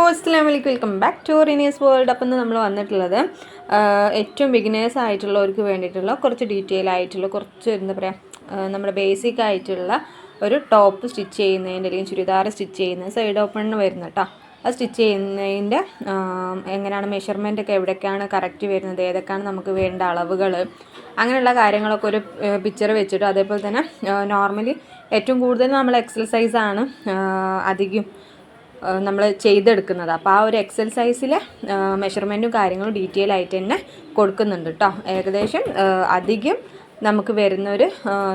അസ്സാം വലൈക്കും welcome back to Rini's world. അപ്പം നമ്മൾ വന്നിട്ടുള്ളത് ഏറ്റവും ബിഗിനേഴ്സ് ആയിട്ടുള്ളവർക്ക് വേണ്ടിയിട്ടുള്ള കുറച്ച് ഡീറ്റെയിൽ ആയിട്ടുള്ള കുറച്ച് എന്താ പറയുക നമ്മുടെ ബേസിക് ആയിട്ടുള്ള ഒരു ടോപ്പ് സ്റ്റിച്ച് ചെയ്യുന്നതിന്റെ അല്ലെങ്കിൽ ചുരിദാർ സ്റ്റിച്ച് ചെയ്യുന്ന സൈഡ് ഓപ്പണിന് വരുന്ന കേട്ടോ. അത് സ്റ്റിച്ച് ചെയ്യുന്നതിന്റെ എങ്ങനെയാണ് മെഷർമെന്റ് ഒക്കെ എവിടേക്കാണ് കറക്റ്റ് വരുന്നത് ഏതൊക്കെയാണ് നമുക്ക് വേണ്ട അളവുകൾ അങ്ങനെയുള്ള കാര്യങ്ങളൊക്കെ ഒരു പിക്ചർ വെച്ചിട്ട് അതേപോലെ തന്നെ നോർമലി ഏറ്റവും കൂടുതൽ നമ്മൾ എക്സസൈസാണ് അധികം നമ്മൾ ചെയ്തെടുക്കുന്നത്. അപ്പോൾ ആ ഒരു എക്സൽ സൈസിലെ മെഷർമെന്റും കാര്യങ്ങളും ഡീറ്റെയിൽ ആയിട്ട് തന്നെ കൊടുക്കുന്നുണ്ട് കേട്ടോ ഏകദേശം അധികം നമുക്ക് വരുന്ന ഒരു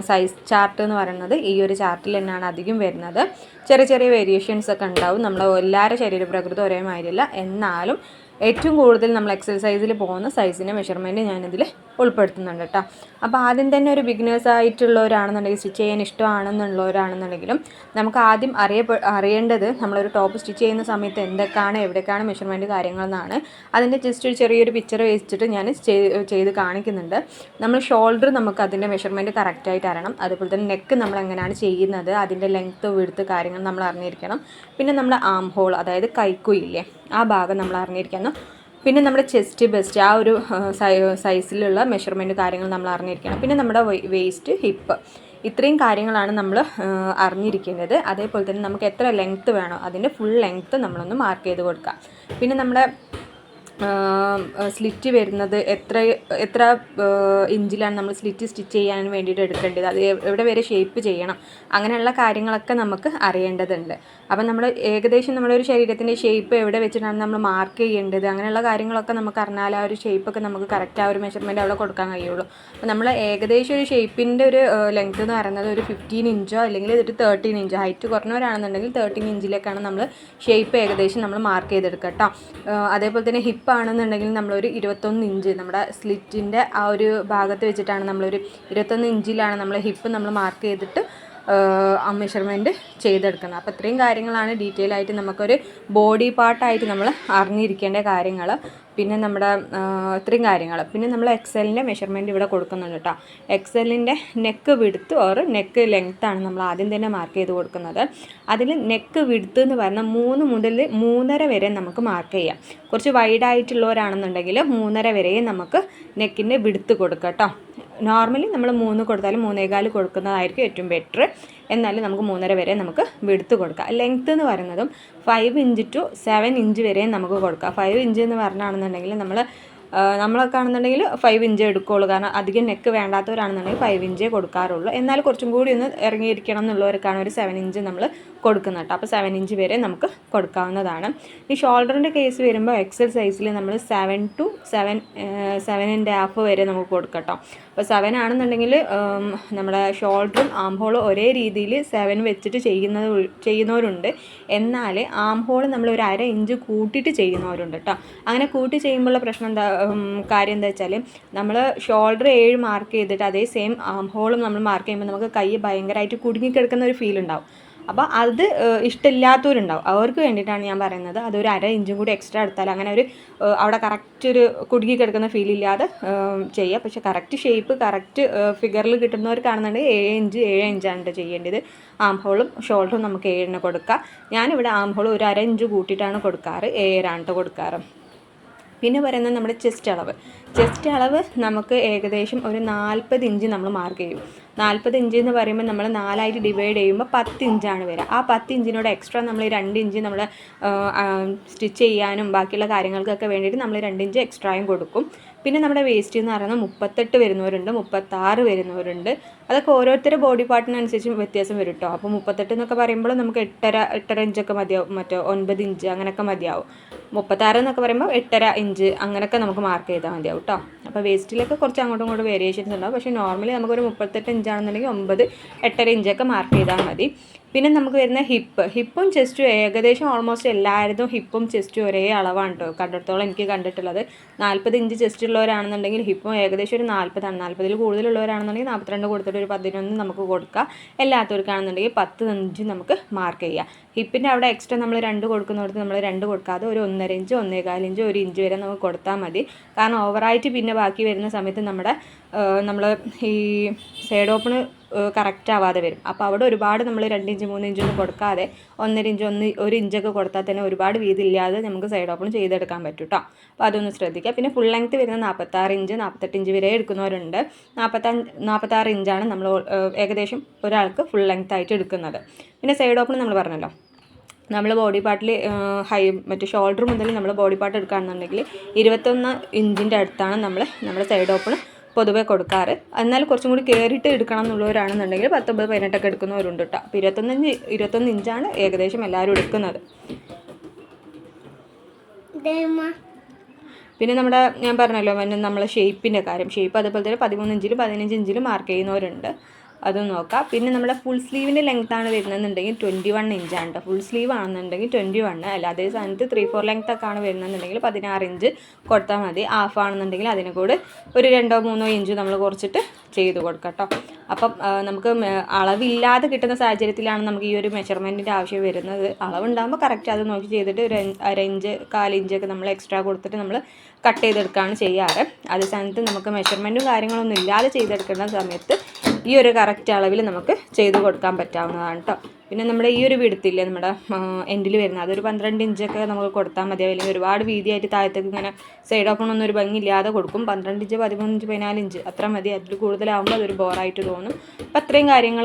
സൈസ് ചാർട്ട് എന്ന് പറയുന്നത് ഈ ഒരു ചാർട്ടിൽ തന്നെയാണ് അധികം വരുന്നത്. ചെറിയ ചെറിയ വേരിയേഷൻസ് ഒക്കെ ഉണ്ടാവും. നമ്മൾ എല്ലാവരുടെ ശരീരപ്രകൃതം ഒരേ മാതിരിയല്ല എന്നാലും ഏറ്റവും കൂടുതൽ നമ്മൾ എക്സസൈസിൽ പോകുന്ന സൈസിന്റെ മെഷർമെന്റ് ഞാനിതിൽ ഉൾപ്പെടുത്തുന്നുണ്ട് കേട്ടോ അപ്പോൾ ആദ്യം തന്നെ ഒരു ബിഗിനേഴ്സ് ആയിട്ടുള്ളവരാണെന്നുണ്ടെങ്കിൽ സ്റ്റിച്ച് ചെയ്യാൻ ഇഷ്ടമാണെന്നുള്ളവരാണെന്നുണ്ടെങ്കിലും നമുക്ക് ആദ്യം അറിയപ്പെ അറിയേണ്ടത് നമ്മളൊരു ടോപ്പ് സ്റ്റിച്ച് ചെയ്യുന്ന സമയത്ത് എന്തൊക്കെയാണ് എവിടേക്കാണ് മെഷർമെന്റ് കാര്യങ്ങളെന്നാണ്. അതിന്റെ ജസ്റ്റ് ഒരു ചെറിയൊരു പിക്ചർ വെച്ചിട്ട് ഞാൻ ചെയ്ത് കാണിക്കുന്നുണ്ട്. നമ്മൾ ഷോൾഡർ നമുക്ക് അതിന്റെ മെഷർമെന്റ് കറക്റ്റായിട്ട് അറിയണം അതുപോലെ തന്നെ നെക്ക് നമ്മൾ എങ്ങനെയാണ് ചെയ്യുന്നത് അതിന്റെ ലെങ്ത്ത് വിടുത്ത് കാര്യങ്ങൾ നമ്മൾ അറിഞ്ഞിരിക്കണം. പിന്നെ നമ്മുടെ ആം ഹോൾ അതായത് കൈക്കുയില്ലേ ആ ഭാഗം നമ്മൾ അറിഞ്ഞിരിക്കണം പിന്നെ നമ്മുടെ ചെസ്റ്റ് ബെസ്റ്റ് ആ ഒരു സൈസിലുള്ള മെഷർമെന്റ് കാര്യങ്ങൾ നമ്മൾ അറിഞ്ഞിരിക്കണം. പിന്നെ നമ്മുടെ വേസ്റ്റ് ഹിപ്പ് ഇത്രയും കാര്യങ്ങളാണ് നമ്മൾ അറിഞ്ഞിരിക്കേണ്ടത് അതേപോലെ തന്നെ നമുക്ക് എത്ര ലെങ്ത്ത് വേണോ അതിന്റെ ഫുൾ ലെങ്ത്ത് നമ്മളൊന്ന് മാർക്ക് ചെയ്ത് കൊടുക്കുക പിന്നെ നമ്മുടെ സ്ലിറ്റ് വരുന്നത് എത്ര എത്ര ഇഞ്ചിലാണ് നമ്മൾ സ്ലിറ്റ് സ്റ്റിച്ച് ചെയ്യാൻ വേണ്ടിയിട്ട് എടുക്കേണ്ടത്? അത് എവിടെ വരെ ഷേപ്പ് ചെയ്യണം? അങ്ങനെയുള്ള കാര്യങ്ങളൊക്കെ നമുക്ക് അറിയേണ്ടതുണ്ട്. അപ്പം നമ്മൾ ഏകദേശം നമ്മുടെ ഒരു ശരീരത്തിന്റെ ഷേപ്പ് എവിടെ വെച്ചിട്ടാണ് നമ്മൾ മാർക്ക് ചെയ്യേണ്ടത്? അങ്ങനെയുള്ള കാര്യങ്ങളൊക്കെ നമുക്ക് അറിഞ്ഞാൽ ആ ഒരു ഷേപ്പൊക്കെ നമുക്ക് കറക്റ്റ് ആ ഒരു മെഷർമെന്റ് അവിടെ കൊടുക്കാൻ കഴിയുള്ളൂ. അപ്പം നമ്മൾ ഏകദേശം ഒരു ഷേപ്പിന്റെ ഒരു ലെങ്ത് എന്ന് പറയുന്നത് ഒരു ഫിഫ്റ്റീൻ ഇഞ്ചോ അല്ലെങ്കിൽ ഒരു തേർട്ടീൻ ഇഞ്ചോ ഹൈറ്റ് കുറഞ്ഞവരാണെന്നുണ്ടെങ്കിൽ തേർട്ടീൻ ഇഞ്ചിലേക്കാണ് നമ്മൾ ഷേപ്പ് ഏകദേശം നമ്മൾ മാർക്ക് ചെയ്തെടുക്കുക കേട്ടോ. അതേപോലെ തന്നെ ഹിപ്പ് ആണെന്നുണ്ടെങ്കിൽ നമ്മളൊരു ഇരുപത്തൊന്ന് ഇഞ്ച് നമ്മുടെ സ്ലിറ്റിന്റെ ആ ഒരു ഭാഗത്ത് വെച്ചിട്ടാണ് നമ്മളൊരു ഇരുപത്തൊന്ന് ഇഞ്ചിലാണ് നമ്മൾ ഹിപ്പ് നമ്മൾ മാർക്ക് ചെയ്തിട്ട് മെഷർമെന്റ് ചെയ്തെടുക്കുന്നത്. അപ്പോൾ ഇത്രയും കാര്യങ്ങളാണ് ഡീറ്റെയിൽ ആയിട്ട് നമുക്കൊരു ബോഡി പാർട്ടായിട്ട് നമ്മൾ അറിഞ്ഞിരിക്കേണ്ട കാര്യങ്ങൾ പിന്നെ നമ്മുടെ ഇത്രയും കാര്യങ്ങൾ പിന്നെ നമ്മൾ എക്സലിന്റെ മെഷർമെന്റ് ഇവിടെ കൊടുക്കുന്നുണ്ട് കേട്ടോ എക്സലിന്റെ നെക്ക് വിടുത്ത് ഓർ നെക്ക് ലെങ്ത്താണ് നമ്മൾ ആദ്യം തന്നെ മാർക്ക് ചെയ്ത് കൊടുക്കുന്നത്. അതിൽ നെക്ക് വിടുത്ത് എന്ന് പറഞ്ഞാൽ മൂന്ന് മുതൽ മൂന്നര വരെ നമുക്ക് മാർക്ക് ചെയ്യാം. കുറച്ച് വൈഡായിട്ടുള്ളവരാണെന്നുണ്ടെങ്കിൽ മൂന്നര വരെയും നമുക്ക് നെക്കിന്റെ വിടുത്ത് കൊടുക്കാം കേട്ടോ നോർമലി നമ്മൾ മൂന്ന് കൊടുത്താലും മൂന്നേകാൽ കൊടുക്കുന്നതായിരിക്കും ഏറ്റവും ബെറ്റർ എന്നാലും നമുക്ക് മൂന്നര വരെ നമുക്ക് വിടുത്ത് കൊടുക്കാം. ലെങ്ത്ത് എന്ന് പറയുന്നതും five inch to seven inch വരെ നമുക്ക് കൊടുക്കാം. ഫൈവ് ഇഞ്ച് എന്ന് പറഞ്ഞാണെന്നുണ്ടെങ്കിൽ നമ്മൾ നമ്മളൊക്കെ ആണെന്നുണ്ടെങ്കിൽ ഫൈവ് ഇഞ്ച് എടുക്കുകയുള്ളൂ കാരണം അധികം നെക്ക് വേണ്ടാത്തവരാണെന്നുണ്ടെങ്കിൽ ഫൈവ് ഇഞ്ചേ കൊടുക്കാറുള്ളൂ. എന്നാൽ കുറച്ചും കൂടി ഒന്ന് ഇറങ്ങിയിരിക്കണം എന്നുള്ളവർക്കാണ് ഒരു സെവൻ ഇഞ്ച് നമ്മൾ കൊടുക്കുന്നത് കേട്ടോ. അപ്പോൾ സെവൻ ഇഞ്ച് വരെ നമുക്ക് കൊടുക്കാവുന്നതാണ്. ഈ ഷോൾഡറിന്റെ കേസ് വരുമ്പോൾ എക്സൽ സൈസിൽ നമ്മൾ seven to seven seven and half വരെ നമുക്ക് കൊടുക്കാം കേട്ടോ. അപ്പോൾ സെവൻ ആണെന്നുണ്ടെങ്കിൽ നമ്മുടെ ഷോൾഡറും ആം ഹോളും ഒരേ രീതിയിൽ സെവൻ വെച്ചിട്ട് ചെയ്യുന്നത് ചെയ്യുന്നവരുണ്ട്. എന്നാൽ ആം ഹോൾ നമ്മൾ ഒരു അര ഇഞ്ച് കൂട്ടിയിട്ട് ചെയ്യുന്നവരുണ്ട് കേട്ടോ അങ്ങനെ കൂട്ടി ചെയ്യുമ്പോഴുള്ള പ്രശ്നം എന്താ കാര്യം എന്താ വെച്ചാൽ നമ്മൾ ഷോൾഡർ ഏഴ് മാർക്ക് ചെയ്തിട്ട് അതേ സെയിം ആം ഹോളും നമ്മൾ മാർക്ക് ചെയ്യുമ്പോൾ നമുക്ക് കൈ ഭയങ്കരമായിട്ട് കുടുങ്ങിക്കിടക്കുന്ന ഒരു ഫീൽ ഉണ്ടാവും. അപ്പോൾ അത് ഇഷ്ടമില്ലാത്തവരുണ്ടാവും. അവർക്ക് വേണ്ടിയിട്ടാണ് ഞാൻ പറയുന്നത്. അതൊരു അര ഇഞ്ചും കൂടി എക്സ്ട്രാ എടുത്താൽ അങ്ങനെ ഒരു അവിടെ കറക്റ്റ് ഒരു കുടുങ്ങി കിടക്കുന്ന ഫീൽ ഇല്ലാതെ ചെയ്യുക പക്ഷെ കറക്റ്റ് ഷേപ്പ് കറക്റ്റ് ഫിഗറിൽ കിട്ടുന്നവർക്കാണെന്നുണ്ടെങ്കിൽ ഏഴ് ഇഞ്ച് ഏഴ് ഇഞ്ചാണ് ചെയ്യേണ്ടത്. ആം ഹോളും ഷോൾഡറും നമുക്ക് ഏഴിന് കൊടുക്കുക ഞാനിവിടെ ആം ഹോൾ ഒരു അര ഇഞ്ച് കൂട്ടിയിട്ടാണ് കൊടുക്കാറ്. ഏഴാണ് കൊടുക്കാറ്. പിന്നെ പറയുന്നത് നമ്മുടെ ചെസ്റ്റ് അളവ്. ചെസ്റ്റ് അളവ് നമുക്ക് ഏകദേശം ഒരു നാൽപ്പത് ഇഞ്ച് നമ്മൾ മാർക്ക് ചെയ്യും. നാൽപ്പത് ഇഞ്ച് എന്ന് പറയുമ്പോൾ നമ്മൾ നാലായിട്ട് ഡിവൈഡ് ചെയ്യുമ്പോൾ പത്ത് ഇഞ്ചാണ് വരിക. ആ പത്ത് ഇഞ്ചിനോട് എക്സ്ട്രാ നമ്മൾ രണ്ട് ഇഞ്ച് നമ്മൾ സ്റ്റിച്ച് ചെയ്യാനും ബാക്കിയുള്ള കാര്യങ്ങൾക്കൊക്കെ വേണ്ടിയിട്ട് നമ്മൾ രണ്ട് ഇഞ്ച് എക്സ്ട്രായും കൊടുക്കും. പിന്നെ നമ്മുടെ വേസ്റ്റ് എന്ന് പറയുന്നത് മുപ്പത്തെട്ട് വരുന്നവരുണ്ട് മുപ്പത്താറ് വരുന്നവരുണ്ട്. അതൊക്കെ ഓരോരുത്തരുടെ ബോഡി പാർട്ടിനനുസരിച്ച് വ്യത്യാസം വരും കേട്ടോ അപ്പോൾ മുപ്പത്തെട്ട് എന്നൊക്കെ പറയുമ്പോൾ നമുക്ക് എട്ടര എട്ടര ഇഞ്ചൊക്കെ മതിയാവും. മറ്റോ ഒൻപത് ഇഞ്ച് അങ്ങനെയൊക്കെ മതിയാവും. മുപ്പത്താറ് എന്നൊക്കെ പറയുമ്പോൾ എട്ടര ഇഞ്ച് അങ്ങനെയൊക്കെ നമുക്ക് മാർക്ക് ചെയ്താൽ മതിയാവും കേട്ടോ അപ്പോൾ വേസ്റ്റിലൊക്കെ കുറച്ച് അങ്ങോട്ടും ഇങ്ങോട്ടും വേരിയേഷൻസ് ഉണ്ടാവും. പക്ഷേ നോർമലി നമുക്കൊരു മുപ്പത്തെട്ട് ഇഞ്ചാണെന്നുണ്ടെങ്കിൽ ഒമ്പത് എട്ടര ഇഞ്ചൊക്കെ മാർക്ക് ചെയ്താൽ മതി. പിന്നെ നമുക്ക് വരുന്ന ഹിപ്പ്. ഹിപ്പും ചെസ്റ്റും ഏകദേശം ഓൾമോസ്റ്റ് എല്ലായിടത്തും ഹിപ്പും ചെസ്റ്റും ഒരേ അളവാണ് കേട്ടോ കണ്ടിടത്തോളം എനിക്ക് കണ്ടിട്ടുള്ളത്. നാൽപ്പത് ഇഞ്ച് ചെസ്റ്റ് ഉള്ളവരാണെന്നുണ്ടെങ്കിൽ ഹിപ്പും ഏകദേശം ഒരു നാൽപ്പതാണ് നാൽപ്പതിൽ കൂടുതലുള്ളവരാണെന്നുണ്ടെങ്കിൽ നാൽപ്പത്തിരണ്ട് കൊടുത്തിട്ട് ഒരു പതിനൊന്ന് നമുക്ക് കൊടുക്കാം. എല്ലാത്തവർക്കാണെന്നുണ്ടെങ്കിൽ പത്ത് ഇഞ്ച് നമുക്ക് മാർക്ക് ചെയ്യാം. ഹിപ്പിന്റെ അവിടെ എക്സ്ട്രാ നമ്മൾ രണ്ട് കൊടുക്കുന്നിടത്ത് നമ്മൾ രണ്ട് കൊടുക്കാതെ ഒരു ഒന്നര ഇഞ്ച് ഒന്നേകാൽ ഇഞ്ച് ഒരു ഇഞ്ച് വരെ നമുക്ക് കൊടുത്താൽ മതി. കാരണം ഓവറായിട്ട് പിന്നെ ബാക്കി വരുന്ന സമയത്ത് നമ്മുടെ നമ്മൾ ഈ സൈഡ് ഓപ്പൺ കറക്റ്റ് ആവാതെ വരും. അപ്പോൾ അവിടെ ഒരുപാട് നമ്മൾ രണ്ട് ഇഞ്ച് മൂന്ന് ഇഞ്ചൊന്നും കൊടുക്കാതെ ഒന്നര ഇഞ്ച് ഒന്ന് ഒരു ഇഞ്ചൊക്കെ കൊടുത്താൽ തന്നെ ഒരുപാട് വീതിയില്ലാതെ നമുക്ക് സൈഡ് ഓപ്പൺ ചെയ്തെടുക്കാൻ പറ്റും കേട്ടോ അപ്പോൾ അതൊന്ന് ശ്രദ്ധിക്കുക. പിന്നെ ഫുൾ ലെങ്ത് വരുന്ന നാൽപ്പത്താറ് ഇഞ്ച് നാൽപ്പത്തെട്ട് ഇഞ്ച് വരെ എടുക്കുന്നവരുണ്ട്. നാൽപ്പത്തഞ്ച് നാൽപ്പത്താറ് ഇഞ്ചാണ് നമ്മൾ ഏകദേശം ഒരാൾക്ക് ഫുൾ ലെങ്ത് ആയിട്ട് എടുക്കുന്നത്. പിന്നെ സൈഡ് ഓപ്പൺ നമ്മൾ പറഞ്ഞല്ലോ. നമ്മൾ ബോഡി പാർട്ടിൽ ഹൈ മറ്റേ ഷോൾഡർ മുതൽ നമ്മൾ ബോഡി പാർട്ട് എടുക്കുകയാണെന്നുണ്ടെങ്കിൽ ഇരുപത്തൊന്ന് ഇഞ്ചിന്റെ അടുത്താണ് നമ്മൾ നമ്മുടെ സൈഡ് ഓപ്പൺ പൊതുവെ കൊടുക്കാറ്. എന്നാൽ കുറച്ചും കൂടി കയറിയിട്ട് എടുക്കണം എന്നുള്ളവരാണെന്നുണ്ടെങ്കിൽ പത്തൊമ്പത് പതിനെട്ടൊക്കെ എടുക്കുന്നവരുണ്ട് കേട്ടോ അപ്പോൾ ഇരുപത്തൊന്ന് ഇരുപത്തൊന്ന് ഇഞ്ചാണ് ഏകദേശം എല്ലാവരും എടുക്കുന്നത്. പിന്നെ നമ്മുടെ ഞാൻ പറഞ്ഞല്ലോ പിന്നെ നമ്മളെ ഷേപ്പിന്റെ കാര്യം. ഷേപ്പ് അതുപോലെ തന്നെ പതിമൂന്ന് ഇഞ്ചിലും പതിനഞ്ച് ഇഞ്ചിലും മാർക്ക് ചെയ്യുന്നവരുണ്ട്. അതും നോക്കാം. പിന്നെ നമ്മുടെ ഫുൾ സ്ലീവിന്റെ ലെങ്ത് ആണ് വരുന്നതെന്നുണ്ടെങ്കിൽ ട്വന്റി വൺ ഇഞ്ചാണ് ഫുൾ സ്ലീവ് ആണെന്നുണ്ടെങ്കിൽ ട്വന്റി വൺ അല്ല അതേ സ്ഥാനത്ത് ത്രീ ഫോർ ലെങ്ത് ഒക്കെ ആണ് വരുന്നതെന്നുണ്ടെങ്കിൽ പതിനാറ് ഇഞ്ച് കൊടുത്താൽ മതി. ഹാഫ് ആണെന്നുണ്ടെങ്കിൽ അതിന് കൂടെ ഒരു രണ്ടോ മൂന്നോ ഇഞ്ച് നമ്മൾ കുറച്ചിട്ട് ചെയ്ത് കൊടുക്കാം കേട്ടോ അപ്പം നമുക്ക് അളവില്ലാതെ കിട്ടുന്ന സാഹചര്യത്തിലാണ് നമുക്ക് ഈ ഒരു മെഷർമെന്റിന്റെ ആവശ്യം വരുന്നത്. അളവുണ്ടാകുമ്പോൾ കറക്റ്റ് അത് നോക്കി ചെയ്തിട്ട് ഒരു അഞ്ച്- അര ഇഞ്ച് കാലിഞ്ചൊക്കെ നമ്മൾ എക്സ്ട്രാ കൊടുത്തിട്ട് നമ്മൾ കട്ട് ചെയ്തെടുക്കുകയാണ് ചെയ്യാറ്. അതേ സ്ഥാനത്ത് നമുക്ക് മെഷർമെന്റും കാര്യങ്ങളൊന്നും ഇല്ലാതെ ചെയ്തെടുക്കുന്ന സമയത്ത് ഈ ഒരു കറക്റ്റ് അളവിൽ നമുക്ക് ചെയ്ത് കൊടുക്കാൻ പറ്റാവുന്നതാണ് കേട്ടോ പിന്നെ നമ്മുടെ ഈ ഒരു വിടുത്തില്ലേ നമ്മുടെ എൻഡിൽ വരുന്നത്. അതൊരു പന്ത്രണ്ട് ഇഞ്ചൊക്കെ നമുക്ക് കൊടുത്താൽ മതി. അല്ലെങ്കിൽ ഒരുപാട് വീതിയായിട്ട് താഴത്തേക്ക് ഇങ്ങനെ സൈഡ് ഓപ്പൺ ഒന്നും ഒരു ഭംഗിയില്ലാതെ കൊടുക്കും. പന്ത്രണ്ട് ഇഞ്ച് പതിമൂന്ന് ഇഞ്ച് പതിനാല് ഇഞ്ച് അത്ര മതി. അതിൽ കൂടുതലാകുമ്പോൾ അതൊരു ബോറായിട്ട് തോന്നും. അപ്പം അത്രയും കാര്യങ്ങൾ